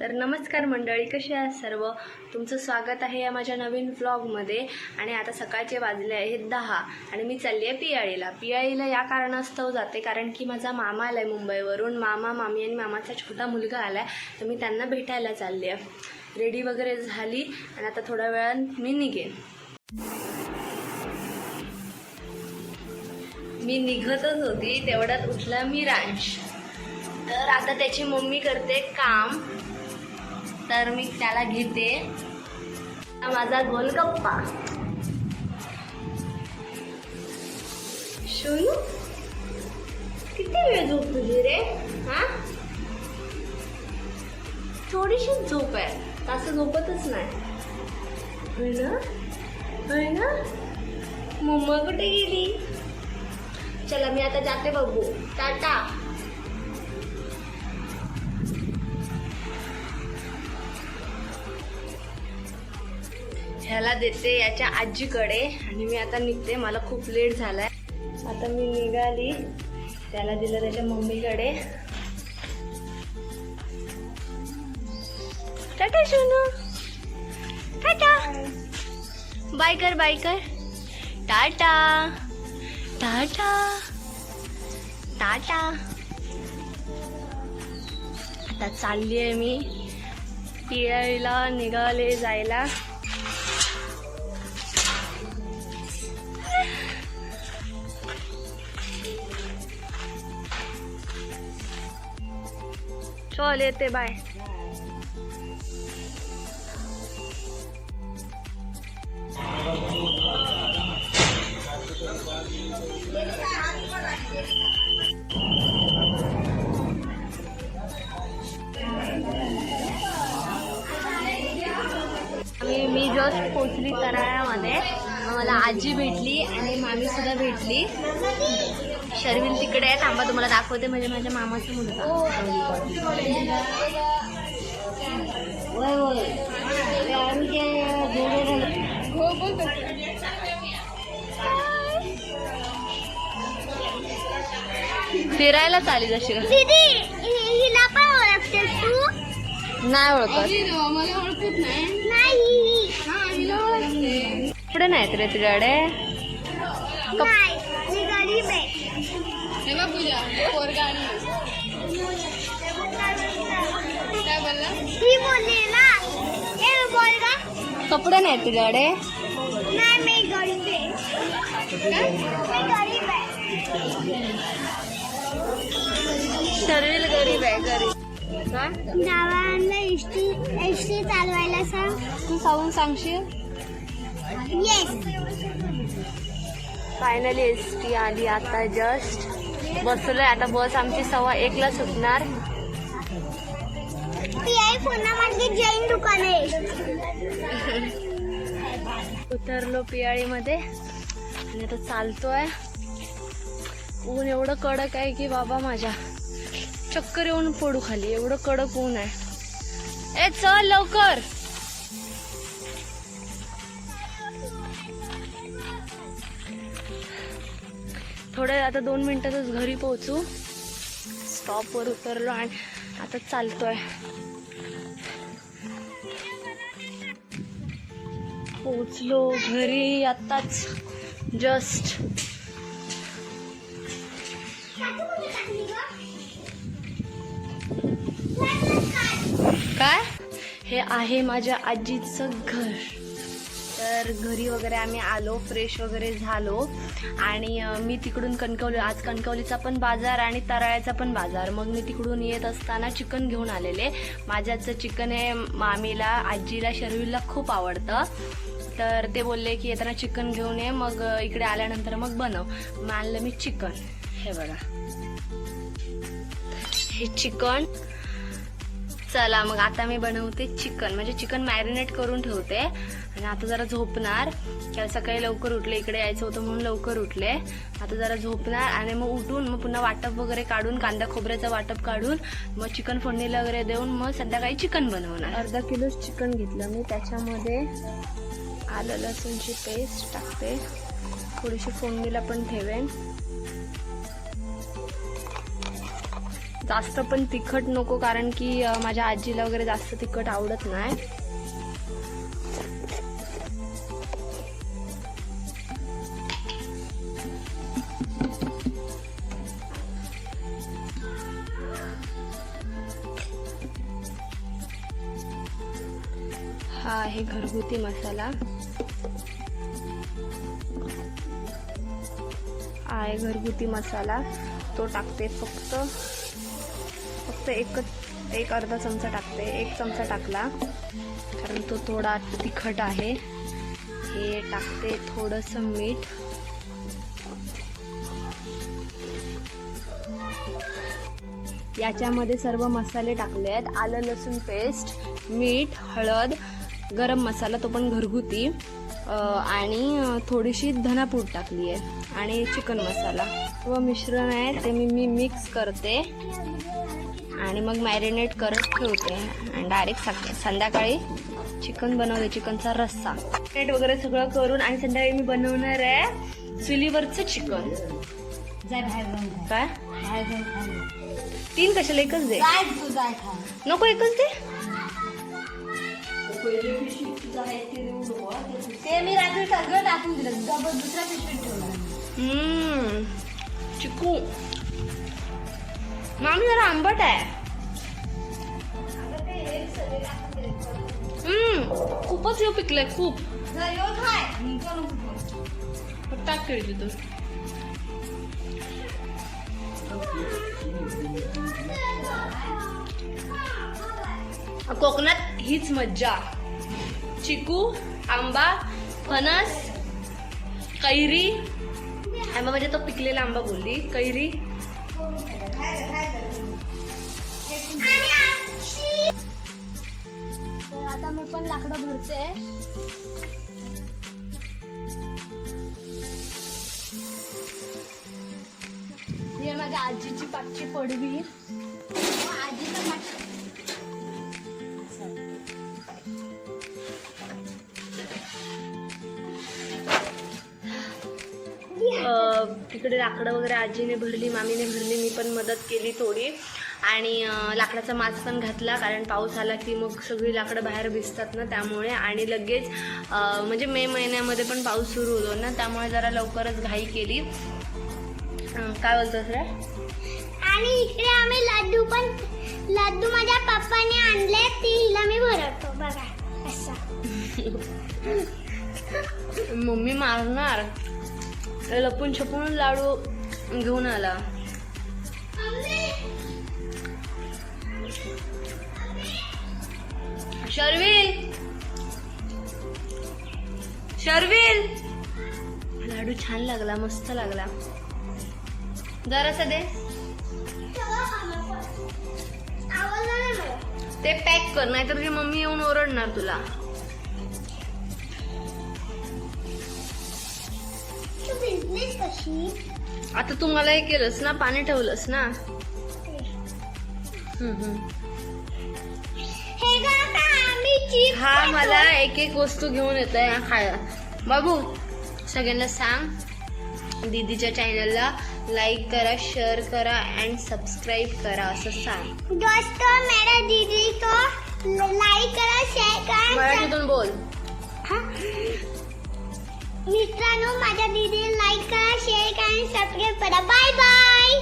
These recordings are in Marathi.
तर नमस्कार मंडळी कशी आहात सर्व? तुमचं स्वागत आहे या माझ्या नवीन व्लॉगमध्ये आणि आता सकाळचे वाजले आहेत दहा आणि मी चालली आहे पियाळीला. पियाळीला या कारणास्तव जाते कारण की माझा मामा आला आहे मुंबईवरून. मामा मामी आणि मामाचा छोटा मुलगा आला आहे तर मी त्यांना भेटायला चालली आहे रेडी वगैरे झाली आणि आता थोड्या वेळात मी निघेन. मी निघतच होती तेवढ्यात उठला मी रांश तर आता त्याची मम्मी करते काम. तर मी त्याला घेते. माझा गोलगप्पा. शोनू किती वेळ झोप तुझी रे? हा? थोडीशी झोप आहे. असं झोपतच नाही. होय ना? होय ना? मम्मा कुठे गेली? चला मी आता जाते बघू. टाटा. ह्याला देते याच्या आजीकडे आणि मी आता निघते. मला खूप लेट झालाय. आता मी निघाली. त्याला दिलं त्याच्या मम्मीकडे. टाटा सोनू. टाटा. बाय कर बाय कर. टाटा. टाटा. टाटा. आता चालली आहे मी. पियाळीला निघाले जायला. चल येते बाय मी जस्ट पोचली कराळ्यामध्ये मला आजी भेटली आणि मामी सुद्धा भेटली. शर्विल तिकडे आहे. थांबा तुम्हाला दाखवते. म्हणजे माझ्या मामाचा मुलगा. आमच्या जोडे फिरायला चालेल जशी. दीदी हिला पण तू? नाही ओळखते. पुढे नाहीत रे तुझ्याकडे कपडे तुझ्याकडे? नाही मी गरीब आहे. एसटी एसटी चालवायला सांग. तू सांगून सांगशील? येस फायनली एस टी आली. आता जस्ट बसलोय. आता बस आमची सव्वा एकला सुटणार. ती आहे पुन्हा जैन दुकान. आहे उतरलो पियाळीमध्ये. आणि आता चालतोय. ऊन एवढं कडक आहे की बाबा माझ्या चक्कर येऊन पडू खाली. एवढं कडक ऊन आहे. ए चल लवकर. थोडं आता दोन मिनिटातच घरी पोहोचू. स्टॉपवर उतरलो आणि आता चालतोय. पोचलो घरी आत्ताच जस्ट काय? हे आहे माझ्या आजीचं घर. तर घरी वगैरे आम्ही आलो फ्रेश वगैरे झालो. आणि मी तिकडून कणकवली आज कणकवलीचा पण बाजार आणि तराळ्याचा पण बाजार. मग मी तिकडून येत असताना चिकन घेऊन आलेले. माझ्याचं चिकन हे मामीला आजीला शर्विलला खूप आवडतं. तर ते बोलले की येताना चिकन घेऊन ये मग इकडे आल्यानंतर मग बनव. मानलं मी चिकन. हे बघा. हे चिकन. चला मग आता मी बनवते चिकन. म्हणजे चिकन मॅरिनेट करून ठेवते. आणि आता जरा झोपणार. कारण सकाळी लवकर उठले इकडे यायचं होतं म्हणून लवकर उठले. आता जरा झोपणार आणि मग उठून मग पुन्हा वाटप वगैरे काढून कांदा खोबऱ्याचं वाटप काढून मग चिकन फोडणीला वगैरे देऊन मग संध्याकाळी चिकन बनवणार. अर्धा किलो चिकन घेतलं मी. त्याच्यामध्ये आलं लसूणची पेस्ट टाकते. थोडीशी फोडणीला पण ठेवेन. जास्त पण तिखट नको कारण की माझ्या आजीला वगैरे जास्त तिखट आवडत नाही. हा आहे घरगुती मसाला. आहे घरगुती मसाला. तो टाकते फक्त फक्त एकच एक अर्धा चमचा टाकते एक चमचा टाकला. कारण तो थोडा तिखट आहे. हे टाकते थोडंसं मीठ. याच्यामध्ये सर्व मसाले टाकले आहेत. आलं लसूण पेस्ट मीठ हळद गरम मसाला तो पण घरगुती. आणि थोडीशी धनापूड टाकली आहे आणि चिकन मसाला. व मिश्रण आहे ते मी मी मिक्स करते. आणि मग मॅरिनेट करत ठेवते. आणि डायरेक्ट संध्याकाळी चिकन बनवते चिकनचा रस्सा. मॅरिनेट वगैरे सगळं करून आणि संध्याकाळी मी बनवणार आहे चुलीवरचं चिकन. काय. तीन कशाला एकच दे. नको एकच दे. ते मी रात्री सगळं टाकून दिलं. डबल दुसऱ्या पिशवीत ठेवलं. हम्म, चिकू. मामी जरा आंबट आहे. खूपच हे पिकलंय खूप. टाक केळी तिथं कोकणात हीच मज्जा. चिकू आंबा फणस कैरी. आंबा म्हणजे तो पिकलेला आंबा बोलली. कैरी. तर आता मी पण लाकडं भरते. माझ्या आजीची पाठची पडवी आजीचं पाठ अं, तिकडे लाकडं वगैरे आजीने भरली मामीने भरली मी पण मदत केली थोडी. आणि लाकडाचा माज पण घातला कारण पाऊस आला की मग सगळी लाकडं बाहेर भिजतात ना त्यामुळे. आणि लगेच म्हणजे मे महिन्यामध्ये पण पाऊस सुरू होतो ना त्यामुळे जरा लवकरच घाई केली. काय बोलतोस रे? आणि इकडे आम्ही लड्डू पण लड्डू माझ्या पप्पाने आणले ती हिला मी भरवतो बघा असा. मम्मी मारणार लपून छपून लाडू घेऊन आला शर्विल शर्विल लाडू छान लागला मस्त लागला जरासा दे ते पॅक कर नाहीतर मम्मी येऊन ओरडणार तुला आता तू मला हे केलंस ना पाणी ठेवलंस ना. हे हा मला एक एक वस्तू घेऊन येत आहे खायला बाबू सगळ्यांना सांग. दीदीच्या चॅनलला लाईक करा शेअर करा अँड सबस्क्राईब करा असं सांग. दोस्तों मेरा दीदी को लाइक करा शेअर करा मराठीतून बोल? मित्रांनो माझ्या दीदी लाईक करा शेअर करा आणि सबस्क्राईब करा. बाय बाय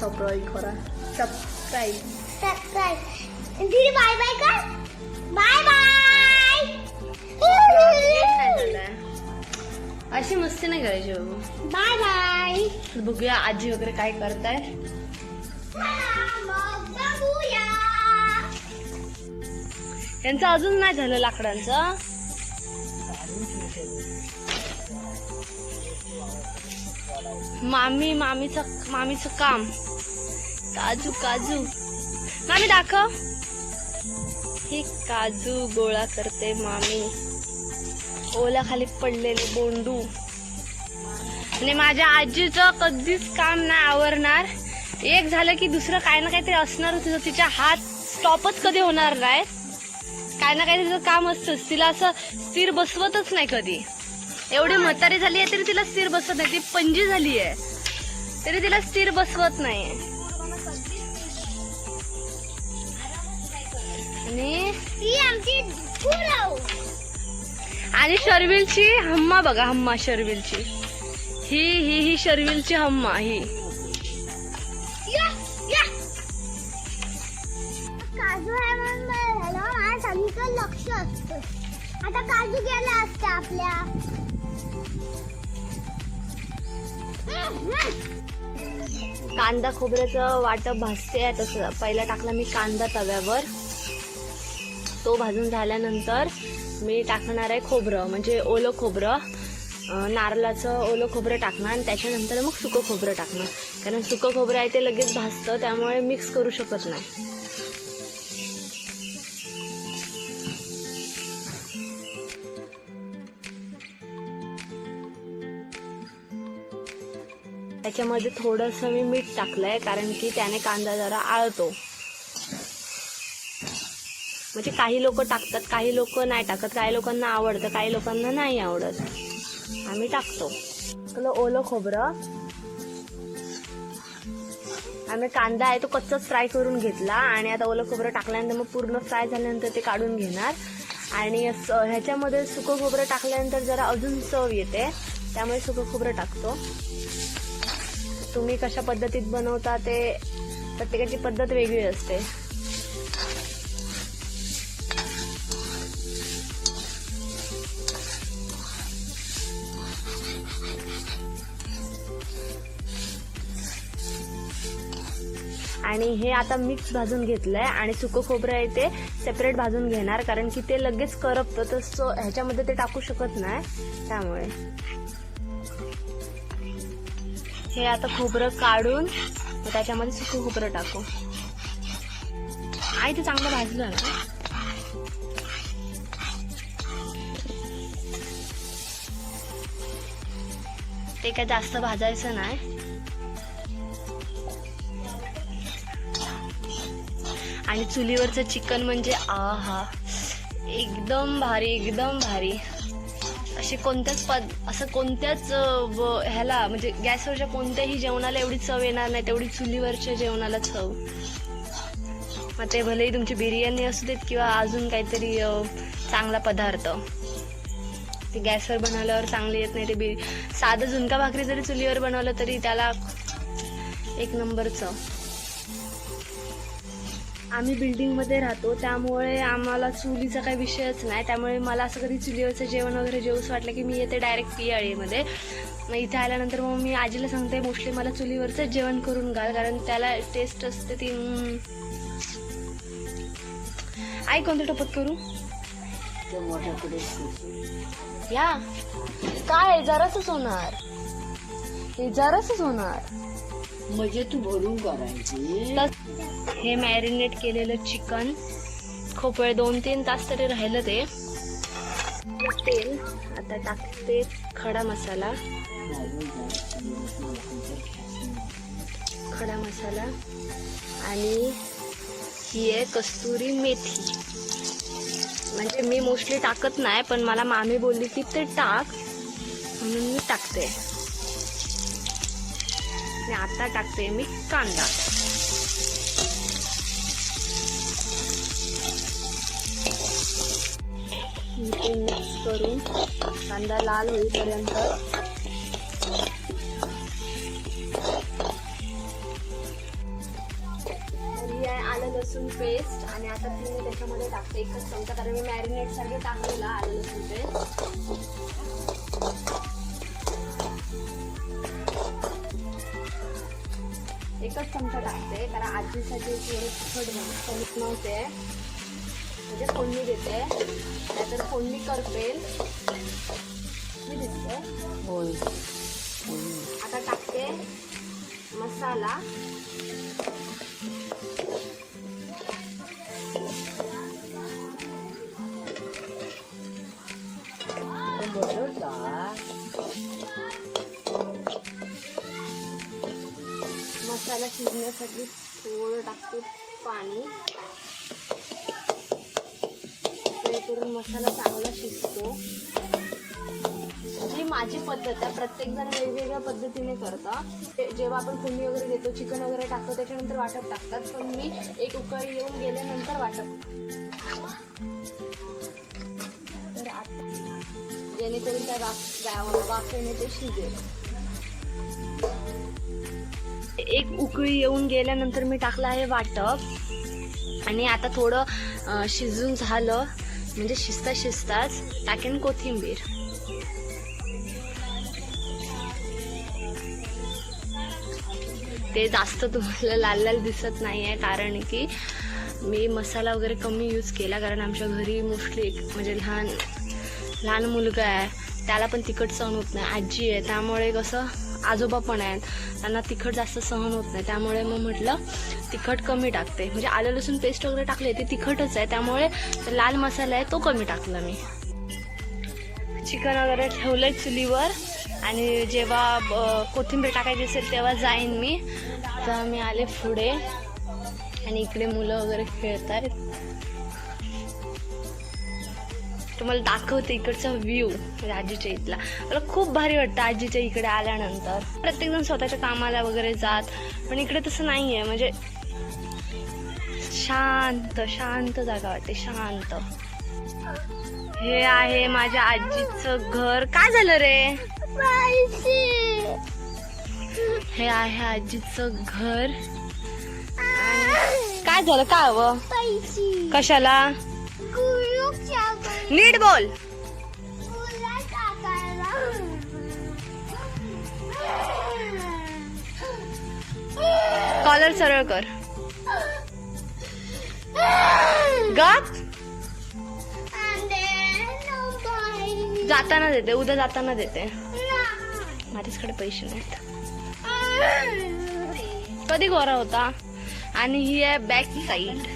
सबस्क्राईब करा. सबस्क्राईब सबस्क्राईब दीदी बाय बाय कर बाय बाय अशी मस्ती नाही करायची बाबू. बाय बाय बघूया आजी वगैरे काय करताय. यांचं अजून नाही झालं लाकडांचं. मामी मामीचं मामीचं काम. काजू काजू. मामी दाखव. ही काजू गोळा करते मामी. ओला खाली पडलेले बोंडू. आणि माझ्या आजीचं कधीच काम नाही आवरणार. एक झालं की दुसरं काय ना काहीतरी असणारच तिचं तिच्या हात स्टॉपच कधी होणार नाही. काय ना काही तिचं काम असतंच. तिला असं स्थिर बसवतच नाही कधी. एवढी म्हातारी झाली आहे तरी तिला स्थिर बसत नाही. ती पंजी झाली आहे. तरी तिला स्थिर बसवत नाही. आणि शर्विलची हम्मा बघा हम्मा शर्विलची. ही ही ही शर्विलची हम्मा ही. लक्ष असत. आता काजू गेला असत आपल्या. कांदा खोबऱ्याचं वाटप भाजते तसं पहिला टाकला मी कांदा तव्यावर. तो भाजून झाल्यानंतर मी टाकणार आहे खोबरं म्हणजे ओलं खोबरं. नारळाचं ओलं खोबरं टाकणार आणि त्याच्यानंतर मग सुकं खोबरं टाकणार. कारण सुकं खोबरं आहे ते लगेच भाजतं त्यामुळे मिक्स करू शकत नाही. त्याच्यामध्ये थोडंसं मी मीठ टाकलंय कारण की त्याने कांदा जरा आळतो. म्हणजे काही लोक टाकतात काही लोक नाही टाकत काही लोकांना आवडतं काही लोकांना नाही आवडत. आम्ही टाकतो. आपलं ओलं खोबरं. आम्ही कांदा आहे तो कच्चाच फ्राय करून घेतला आणि आता ओलं खोबरं टाकल्यानंतर मग पूर्ण फ्राय झाल्यानंतर ते काढून घेणार. आणि ह्याच्यामध्ये सुकं खोबरं टाकल्यानंतर जरा अजून चव येते त्यामुळे सुकं खोबरं टाकतो. तुम्ही कशा पद्धतीत बनवता ते प्रत्येकाची पद्धत वेगळी असते. आणि हे आता मिक्स भाजून घेतलंय आणि सुकं खोबरं आहे ते सेपरेट भाजून घेणार कारण की ते लगेच करपतं तर सो ह्याच्यामध्ये ते टाकू शकत नाही. त्यामुळे. हे आता खोबरं काढून मग त्याच्यामध्ये सुकं खोबरं टाकू. आई ते चांगलं भाजलं ना? ते काय जास्त भाजायचं नाही. आणि चुलीवरचं चिकन म्हणजे आहा एकदम भारी एकदम भारी. असे कोणत्याच पद असं कोणत्याच ह्याला म्हणजे गॅसवरच्या कोणत्याही जेवणाला एवढी चव येणार नाही तेवढी चुलीवरच्या जेवणाला चव. मग ते भलेही तुमची बिर्याणी असू देत किंवा अजून काहीतरी चांगला पदार्थ. ते गॅसवर बनवल्यावर चांगले येत नाही ते बिर साधं झुणका भाकरी जरी चुलीवर बनवलं तरी त्याला एक नंबर चव आम्ही बिल्डिंगमध्ये राहतो त्यामुळे आम्हाला चुलीचा काही विषयच नाही. त्यामुळे मला असं कधी चुलीवरचं जेवण वगैरे जेवूस वाटलं की मी येते डायरेक्ट पियाळीमध्ये इथे आल्यानंतर मग मी आजीला सांगते मोस्टली मला चुलीवरचं जेवण करून घाल कारण त्याला टेस्ट असते ती आई कोणतं टपत करू? या. काय? जरासच होणार. हे जरासच होणार. म्हणजे तू भरून करायची? हे मॅरिनेट केलेलं चिकन खूप वेळ दोन तीन तास तरी राहिलं ते. तेल आता टाकते खडा मसाला. खडा मसाला. आणि ही आहे कस्तुरी मेथी. म्हणजे मी मोस्टली टाकत नाही पण मला मामी बोलली की ते टाक. म्हणून मी टाकते. आणि आता टाकते मी कांदा. मिक्स करून कांदा लाल होईपर्यंत ही आहे आलं लसूण पेस्ट आणि आता ती मी त्याच्यामध्ये टाकते एकच चमचा कारण मी मॅरिनेट सारखे टाकलेला आलं लसूण पेस्ट एकच चमचा टाकते कारण आजीसाठी थोडं तिखट कमीत नव्हते. म्हणजे फोडणी देते नाहीतर फोडणी करपेल मी दिसते होय. आता टाकते मसाला. शिजण्यासाठी थोडं टाकते पाणी. करून मसाला चांगला शिजतो. जी माझी पद्धत आहे प्रत्येकजण वेगवेगळ्या पद्धतीने करतं. जेव्हा आपण कुंडी वगैरे देतो चिकन वगैरे टाकतो त्याच्यानंतर वाटप टाकतात. पण मी एक उकळी येऊन गेल्यानंतर वाटप तर जेणेकरून त्या वाफ वाफ येणे ते शिजेल. एक उकळी येऊन गेल्यानंतर मी टाकलं आहे वाटप. आणि आता थोडं शिजून झालं. म्हणजे शिजता शिजताच टाकेन कोथिंबीर. ते जास्त तुम्हाला लाल लाल दिसत नाही आहे कारण की मी मसाला वगैरे कमी यूज केला कारण आमच्या घरी मोस्टली म्हणजे लहान लहान मुलगा आहे. त्याला पण तिखट सहन होत नाही. आजी आहे. त्यामुळे कसं आजोबा पण आहेत. त्यांना तिखट जास्त सहन होत नाही. त्यामुळे मग म्हटलं तिखट कमी टाकते. म्हणजे आलं लसूण पेस्ट वगैरे टाकले ते तिखटच आहे. त्यामुळे लाल मसाला आहे तो कमी टाकला मी. चिकन वगैरे ठेवलंय चुलीवर. आणि जेव्हा कोथिंबीर टाकायची असेल तेव्हा जाईन मी. तर मी आले पुढे. आणि इकडे मुलं वगैरे खेळतात तुम्हाला दाखवते इकडचा व्ह्यू म्हणजे आजीच्या इथला. मला खूप भारी वाटतं आजीच्या इकडे आल्यानंतर. प्रत्येकजण स्वतःच्या कामाला वगैरे जात पण इकडे तसं नाही आहे म्हणजे शांत शांत जागा वाटते शांत. हे आहे माझ्या आजीचं घर. काय झालं रे? हे आहे आजीचं घर. काय झालं? काय हवं? कशाला? नीट बोल. कॉलर सरळ कर. गप जाताना देते उद्या जाताना देते. माझ्याचकडे पैसे नाहीत. कधी गोरा होता? आणि ही आहे बॅक साईड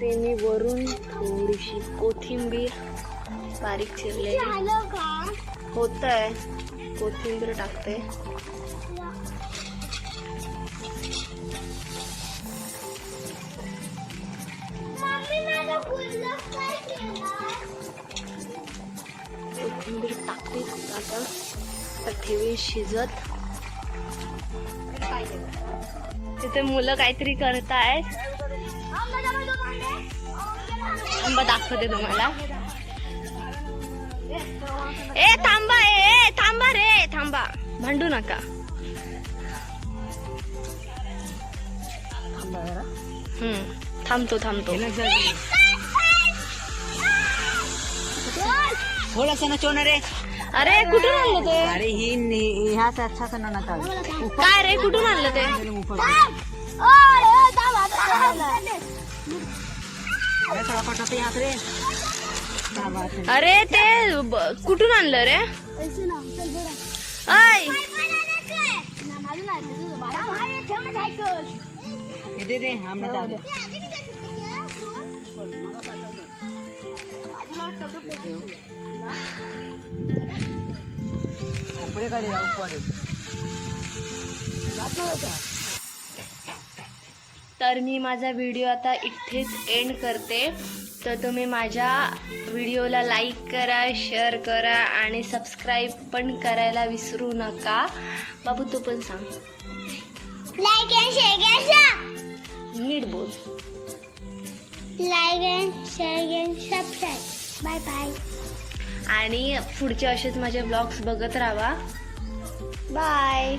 ते मी वरून थोडीशी कोथिंबीर बारीक चिरलेली. होत आहे कोथिंबीर टाकते. कोथिंबीर टाकते आता. तर ठेवी शिजत. तिथे मुलं काहीतरी करतायत. थांबा दाखवते तुम्हाला. ए थांबा ए ए, थांबा रे थांबा. भांडू नका. हम्म थांबतो थांबतो. थोडासा ना चोना रे. अरे कुठून आणलं ते? अरे ही नि- ह्या अच्छा सा ना नका काय रे कुठून आणलं ते? अरे रे ते कुठून आणलं रे? आय हे दे दे आमना जाऊ दे. पुढे काय रे, ऊपर. तर मी माझा व्हिडिओ आता इथेच एंड करते. तर तुम्ही माझ्या व्हिडिओला लाईक करा शेअर करा आणि सबस्क्राईब पण करायला विसरू नका. बाबू तू पण सांग. लाईक अँड शेअर नीट बोल. Like and share and subscribe bye bye आणि पुढचे असेच माझे ब्लॉग्स बघत राहा. बाय